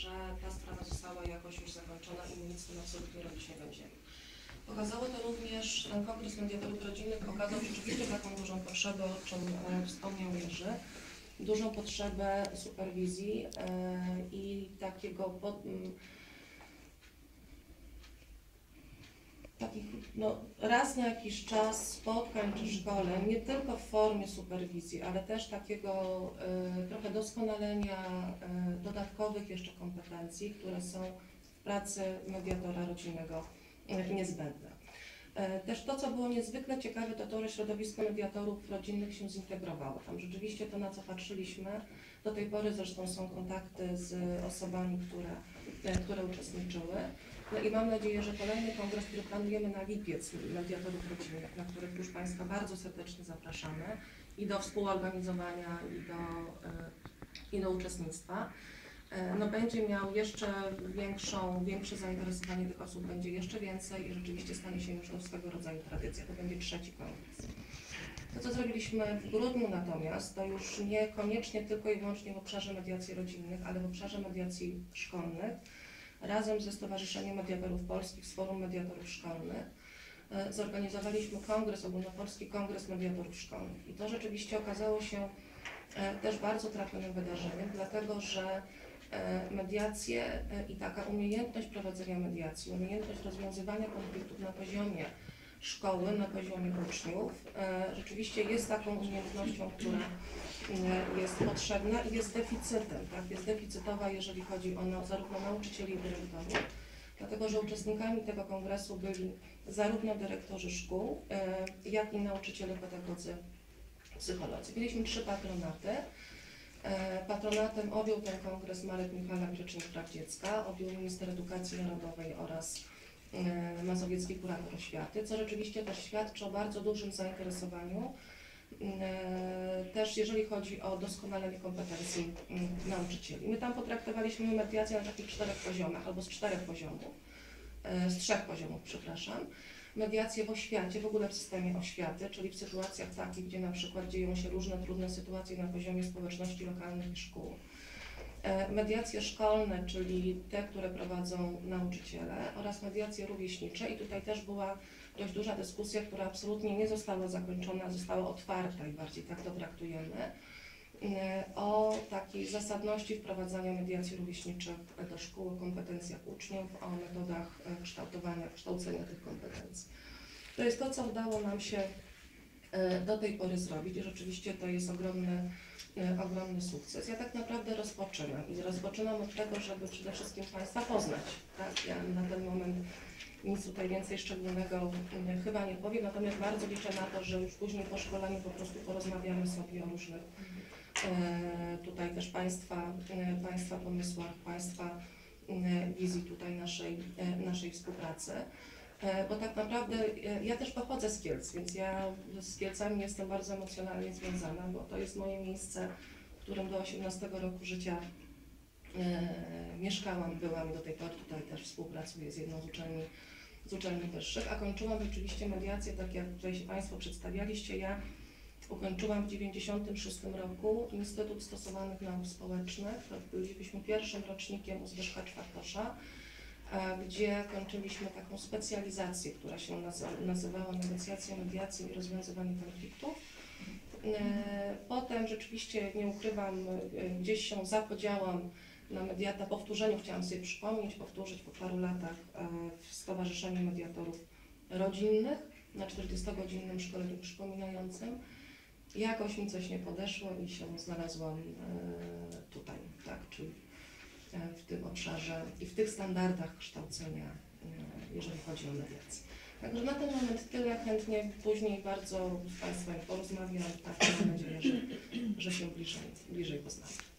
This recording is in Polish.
że ta sprawa została jakoś już zakończona i nic z tym absolutnie robić nie będziemy. Pokazało to również, ten kongres mediatorów rodzinnych pokazał rzeczywiście taką dużą potrzebę, o czym wspomniał Jerzy, dużą potrzebę superwizji e, i takiego pod, takich no, raz na jakiś czas spotkań czy szkoleń, nie tylko w formie superwizji, ale też takiego e, trochę doskonalenia e, dodatkowych jeszcze kompetencji, które są w pracy mediatora rodzinnego e, niezbędne. Też to, co było niezwykle ciekawe, to to, że środowisko mediatorów rodzinnych się zintegrowało. Tam rzeczywiście to, na co patrzyliśmy, do tej pory zresztą są kontakty z osobami, które, które uczestniczyły. No i mam nadzieję, że kolejny kongres, który planujemy na lipiec mediatorów rodzinnych, na których już Państwa bardzo serdecznie zapraszamy i do współorganizowania, i do, e, i do uczestnictwa, e, no będzie miał jeszcze większą, większe zainteresowanie tych osób, będzie jeszcze więcej i rzeczywiście stanie się już swego rodzaju tradycja. To będzie trzeci kongres. To, co zrobiliśmy w grudniu natomiast, to już niekoniecznie tylko i wyłącznie w obszarze mediacji rodzinnych, ale w obszarze mediacji szkolnych, razem ze Stowarzyszeniem Mediatorów Polskich, z Forum Mediatorów Szkolnych, e, zorganizowaliśmy kongres, ogólnopolski kongres mediatorów szkolnych. I to rzeczywiście okazało się e, też bardzo trafionym wydarzeniem, dlatego że e, mediacje i taka umiejętność prowadzenia mediacji, umiejętność rozwiązywania konfliktów na poziomie szkoły, na poziomie uczniów, rzeczywiście jest taką umiejętnością, która jest potrzebna i jest deficytem, tak? jest deficytowa, jeżeli chodzi o no, zarówno nauczycieli, i dyrektorów, dlatego że uczestnikami tego kongresu byli zarówno dyrektorzy szkół, e, jak i nauczyciele, pedagodzy, psycholodzy. Mieliśmy trzy patronaty. E, Patronatem objął ten kongres Marek Michalak, Rzecznik Praw Dziecka, objął minister edukacji narodowej oraz e, mazowiecki kurator oświaty, co rzeczywiście też świadczy o bardzo dużym zainteresowaniu, też jeżeli chodzi o doskonalenie kompetencji mm, nauczycieli. My tam potraktowaliśmy mediację na takich czterech poziomach, albo z czterech poziomów, e, z trzech poziomów, przepraszam. Mediację w oświacie, w ogóle w systemie oświaty, czyli w sytuacjach takich, gdzie na przykład dzieją się różne trudne sytuacje na poziomie społeczności lokalnych i szkół. E, Mediacje szkolne, czyli te, które prowadzą nauczyciele oraz mediacje rówieśnicze i tutaj też była dość duża dyskusja, która absolutnie nie została zakończona, została otwarta i bardziej tak to traktujemy, e, o takiej zasadności wprowadzania mediacji rówieśniczych do szkół, o kompetencjach uczniów, o metodach e, kształtowania, kształcenia tych kompetencji. To jest to, co udało nam się e, do tej pory zrobić i rzeczywiście to jest ogromny, e, ogromny sukces. Ja tak naprawdę rozpoczynam i rozpoczynam od tego, żeby przede wszystkim Państwa poznać. Tak? Ja na ten moment nic tutaj więcej szczególnego e, chyba nie powiem, natomiast bardzo liczę na to, że już później po szkoleniu po prostu porozmawiamy sobie o różnych e, tutaj też Państwa, e, Państwa pomysłach, Państwa wizji tutaj naszej, naszej współpracy. Bo tak naprawdę ja też pochodzę z Kielc, więc ja z Kielcami jestem bardzo emocjonalnie związana, bo to jest moje miejsce, w którym do 18 roku życia mieszkałam, byłam do tej pory tutaj też współpracuję z jedną z uczelni, z uczelni wyższych, a kończyłam rzeczywiście mediację, tak jak tutaj się Państwo przedstawialiście. Ja ukończyłam w 96 roku Instytut Stosowanych Nauk Społecznych. Byliśmy pierwszym rocznikiem u Zbyszka Czwartosza e, gdzie kończyliśmy taką specjalizację, która się nazy- nazywała negocjacje, mediacje i rozwiązywanie konfliktów. E, Potem rzeczywiście, nie ukrywam, e, gdzieś się zapodziałam na mediata, powtórzeniu chciałam sobie przypomnieć, powtórzyć po paru latach e, w Stowarzyszeniu Mediatorów Rodzinnych na 40-godzinnym szkoleniu przypominającym. Jakoś mi coś nie podeszło i się znalazłam e, tutaj, tak, czyli e, w tym obszarze i w tych standardach kształcenia, jeżeli chodzi o mediację. Także na ten moment tyle, chętnie później bardzo z Państwem porozmawiam, tak mam nadzieję, że, że się bliżej, bliżej poznamy.